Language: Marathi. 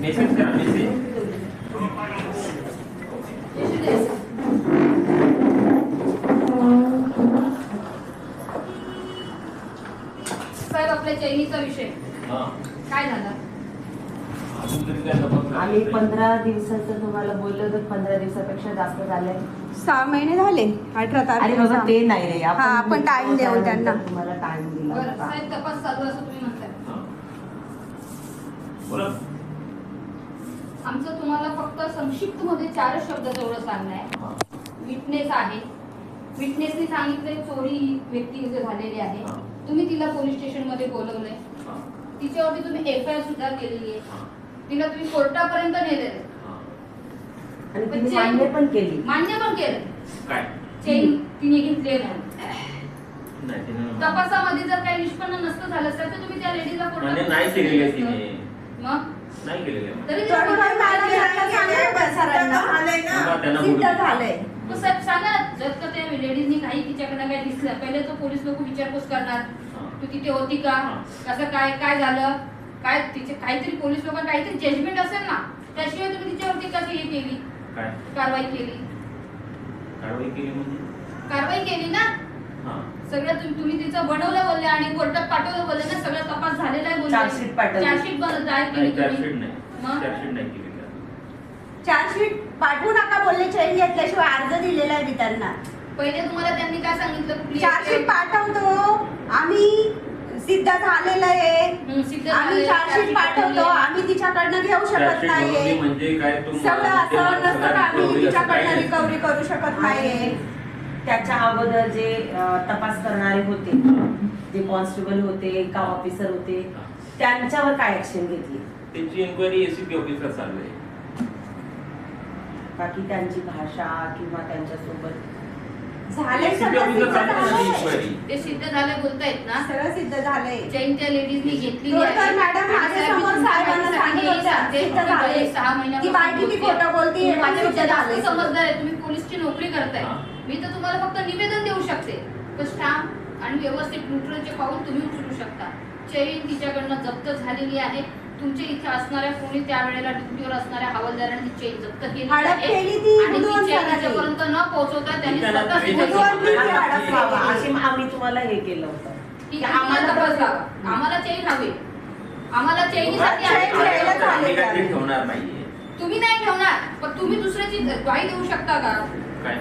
मेसेज करा मेसेज साहेब आपल्या चैनीचा विषय. काय झाला अजून तरी काय तपास आम्ही पंधरा दिवसाचं तुम्हाला बोललो तर पंधरा दिवसापेक्षा जास्त झालंय सहा महिने झाले अठरा अरे बाबा. ते नाही रे हा, आपण time देऊ त्यांना. तुम्हाला टाइम दिला बरं होता. साहेब तपास चालू असं तुम्ही म्हणताय. बोला आमचं तुम्हाला फक्त संक्षिप्त मध्ये चारच शब्द तेवढं सांगणं आहे हा. विटनेस आहे विटनेसने सांगितले चोरी ही व्यक्ती इथे झालेली आहे हा. तुम्ही तिला पोलीस स्टेशनमध्ये बोलवलंय हा. तिच्यावरती तुम्ही एफ आय आर सुद्धा केलेली आहे हा. तिला तुम्ही कोर्टापर्यंत. हा. आणि पण तिने मान्य पण केली मान्य पण केलं काय चेन तिने घेतली म्हणून नाही तिने तपासामध्ये जर काही निष्पन्न नसतं झालं असेल तर तुम्ही त्या म्हणजे नाही केलेलं तिने मग नाही केलेलं आहे. तरी सांगा ना सरांना. त्यांना सिद्ध बोलू. झालंय मग साहेब सांगा ना, जर का त्या लेडीजनी काही तिच्याकडनं काही दिसलं पहिले तो पोलीस लोक विचारपूस करणार. तू तिथे होती का हा. कसं काय काय झालं काय तिचे काहीतरी पोलीस लोक काहीतरी जजमेंट असेल ना त्याशिवाय तुम्ही तिच्यावरती कशी हे केली? काय? कारवाई केली. कारवाई केली म्हणजे? कारवाई केली ना? हा. सगळं तुम्ही तुम्ही तिचं बनवलं बोलले आणि कोर्टात पाठवलं बोलले ना सगळं तपास झालेला आहे बोलले. चार्जशीट पाठवली. चार्जशीट आहे नाही चार्जशीट नाही. मग? चार्जशीट नाही. चार्जशीट पाठवू नका बोलले चेन घेतल्याशिवाय अर्ज दिलेला आहे मी त्यांना. पहिले तुम्हाला त्यांनी काय सांगितलं? चार्जशीट पाठवतो. आम्ही सिद्ध झालेलं आहे. सिद्ध आम्ही झालेलं चार्जशीट पाठवतो. आम्ही तिच्याकडनं घेऊ शकत नाहीये. म्हणजे काय सगळं असं नसतं का आम्ही तिच्याकडनं रिकव्हरी करू शकत नाहीये. त्याच्या अगोदर जे अं, तपास करणारे होते जे कॉन्स्टेबल होते का ऑफिसर होते त्यांच्यावर काय ऍक्शन घेतली? त्यांची एन्क्वायरी एसीपी ऑफिसर चालू आहे. बाकी त्यांची भाषा किंवा त्यांच्यासोबत झालंय सगळं ऑफिसर चालू ते सिद्ध झाले बोलतायत ना सगळं सिद्ध झालंय त्या लेडीजनी घेतलेली तो आहे. तर मॅडम आणि माझ्यासमोर साहेब, साहेबांना तुमच्या सांगत माहितीसाठी होत्या, सांगते, सिद्ध तुम्ही झालंय. बरेच सहा महिन्यापासून ती बाई किती बोलतेय. खोटं बोलतेय, तुम्ही पण माझ्यापेक्षा सिद्ध जास्त झालंय. समजदार आहे तुम्ही पोलीसची नोकरी करताय हा. मी तर तुम्हाला फक्त निवेदन देऊ शकते पण स्टॅम्प आणि व्यवस्थित न्यूट्रलचे पाऊल तुम्ही उचलू शकता चैन तिच्याकडनं जप्त झालेली आहे तुमच्या इथे असणाऱ्या कोणी त्यावेळेला ड्युटीवर असणाऱ्या हवालदारांनी चेन जप्त केली हडप आहे. केली ती आणि ती बुधवार चेन सरांनी. तिच्यापर्यंत न पोहोचवता त्यांनी त्याला बुधवार केली. अशी आम्ही तुम्हाला हे केलं होतं आहे, आम्हाला तपास लावा. आम्हाला चैन हवी आम्हाला चैनीसाठी चैन आम्ही- घ्यायला चालेल. आम्ही काहीतरी ठेवणार नाहीये तुम्ही नाही ठेवणार पण तुम्ही दुसऱ्याची ग्वाही देऊ शकता का काय